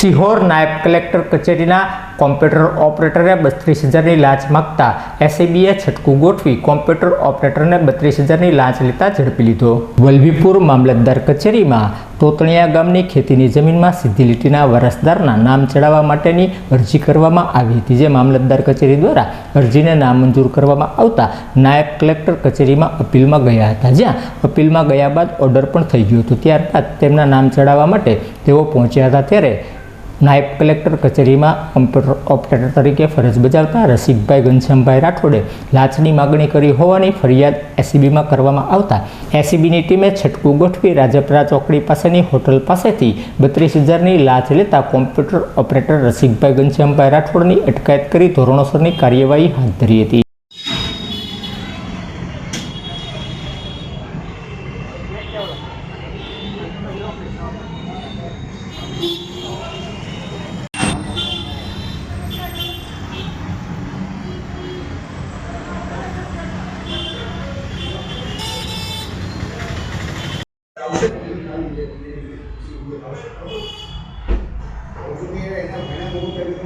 સિહોર નાયબ કલેક્ટર કચેરીના કોમ્પ્યુટર ઓપરેટરે બત્રીસ હજારની લાંચ માગતા એસએબીએ છટકું ગોઠવી કોમ્પ્યુટર ઓપરેટરને બત્રીસ હજારની લાંચ લેતા ઝડપી લીધો. વલભીપુર મામલતદાર કચેરીમાં તોતણિયા ગામની ખેતીની જમીનમાં સીધી લીટીના વારસદારના નામ ચડાવવા માટેની અરજી કરવામાં આવી હતી, જે મામલતદાર કચેરી દ્વારા અરજીને નામંજૂર કરવામાં આવતા નાયબ કલેક્ટર કચેરીમાં અપીલમાં ગયા હતા. જ્યાં અપીલમાં ગયા બાદ ઓર્ડર પણ થઈ ગયો હતો. ત્યારબાદ તેમના નામ ચડાવવા માટે તેઓ પહોંચ્યા હતા. ત્યારે નાયબ કલેક્ટર કચેરીમાં ઓપરેટર તરીકે ફરજ બજાવતા રસિકભાઈ ઘનશ્યામભાઈ રાઠોડે લાંચની માગણી કરી હોવાની ફરિયાદ એસીબીમાં કરવામાં આવતા એસીબીની ટીમે છટકું ગોઠવી રાજપરા ચોકડી પાસેની હોટલ પાસેથી બત્રીસ હજારની લાંચ લેતા કોમ્પ્યુટર ઓપરેટર રસિકભાઈ ઘનશ્યામભાઈ રાઠોડની અટકાયત કરી ધોરણોસરની કાર્યવાહી હાથ ધરી હતી Beep. ઔષધિ એના ઘણા મોટું કરીને